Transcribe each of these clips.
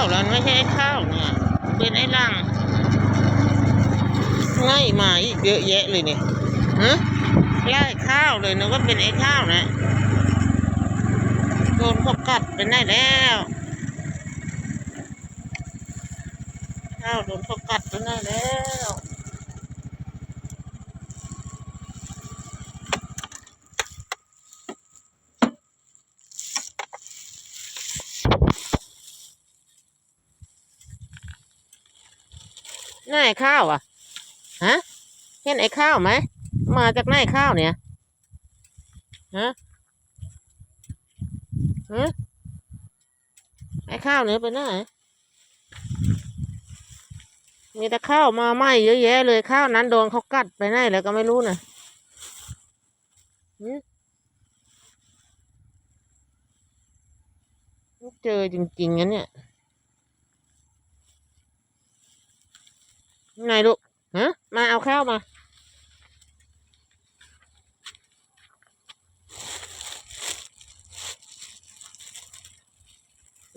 าวแล้วไม่ใช่ไอ้ข้าวเนี่ย เป็นไอ้ลังง่ายมาอีกเยอะแยะเลยเนี่ยฮะไล่ข้าวเลยนึกว่าเป็นไอ้ข้าวนะโดนเขากัดไปไหนแล้วข้าวโดนเขากัดไปไหนแล้ว ไหนข้าวอะฮะเห็นไอ้ข้าวไหมมาจากไหนข้าวเนี่ยฮะฮะไอ้ข้าวเนี่ยไปไหนมีแต่ข้าวมาไหมเยอะแยะเลยข้าวนั้นโดนเขากัดไปไหนแล้วก็ไม่รู้นะเจอจริงๆนะเนี่ย ไงลูกฮะมาเอาข้าวมา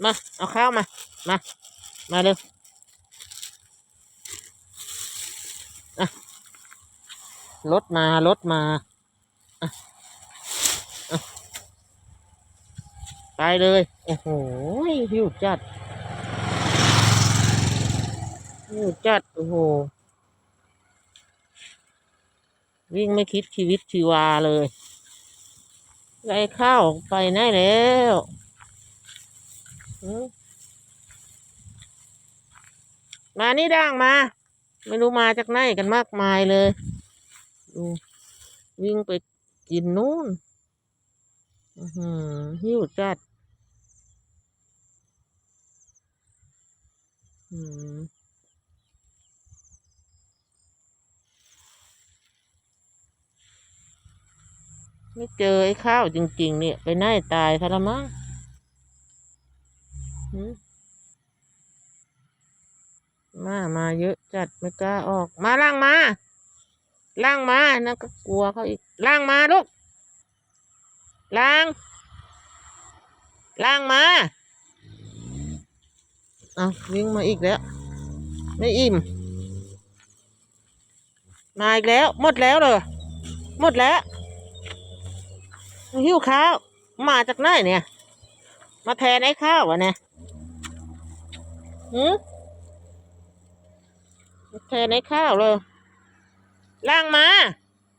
มา เอาข้าวมา มา มาเร็วรถมารถมา ไปเลย โอ้โหหิวจัด หิวจัด โอ้โห วิ่งไม่คิดชีวิตชีวาเลยไรข้าวไปไหนแล้วมานี่ด่างมา ไม่รู้มาจากไหนกันมากมายเลยดูวิ่งไปกินนู่นหิวจัด อืม ไม่เจอไอ้ข้าวจริง ๆ เนี่ย ไปไหนตายซะละมั้งหืมมามาเยอะจัดไม่กล้าออก มาล่างมาล่างมานั่นก็กลัวเขาอีกล่างมาลูกล่างล่างมาเอาวิ่งมาอีกแล้ว ไม่อิ่ม มาอีกแล้ว หมดแล้วเลยหมดแล้ว หิ้วข้าว มาจากไหนเนี่ย มาแทนไอ้ข้าววะเนี่ยหืมมาแทนไอ้ข้าวเลยล่างมา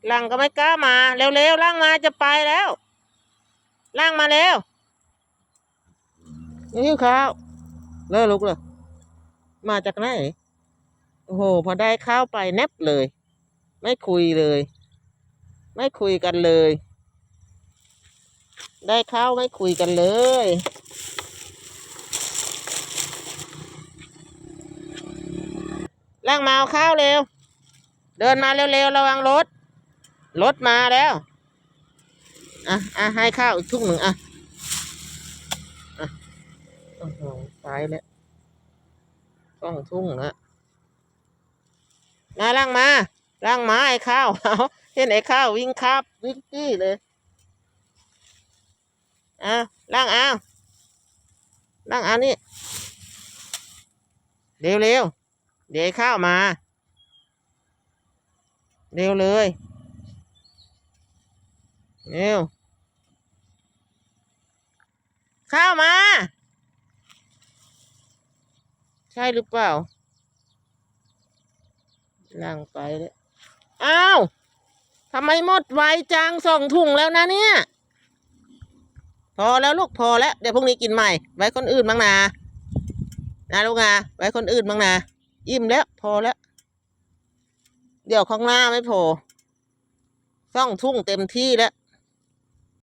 ล่างก็ไม่กล้ามา เร็วๆล่างมาจะไปแล้วล่างมาเร็วหิ้วข้าวเลิกลุกเลยมาจากไหนโอ้โหพอได้ข้าวไปแนบเลย ไม่คุยเลย ไม่คุยกันเลย ได้ข้าวไม่คุยกันเลย ล่างมาเอาข้าวเร็ว เดินมาเร็วๆระวังรถ รถมาแล้ว อะอะให้ข้าวอีกทุ่งหนึ่งอะอะโอ้โหตายแล้วต้องทุ่งแล้วมาล่างมาล่างมาไอ้ข้าวเอาเห็นไอ้ข้าววิ่งครับวิ่งจี้เลย อะล่างเอาล่างเอานี่ เร็วเร็วเดี๋ยวข้าวมา เร็วเลย เร็ว ข้าวมา ใช่หรือเปล่าล่างไปเลยอ้าวทำไมหมดไวจังสองถุงแล้วนะเนี่ย พอแล้วลูกพอแล้วเดี๋ยวพรุ่งนี้กินใหม่ ไว้คนอื่นบ้างนะนะลูกนะไว้คนอื่นบ้างนะอิ่มแล้ว พอแล้ว เดี๋ยวข้างหน้าไม่พอซ่องทุ่งเต็มที่แล้ว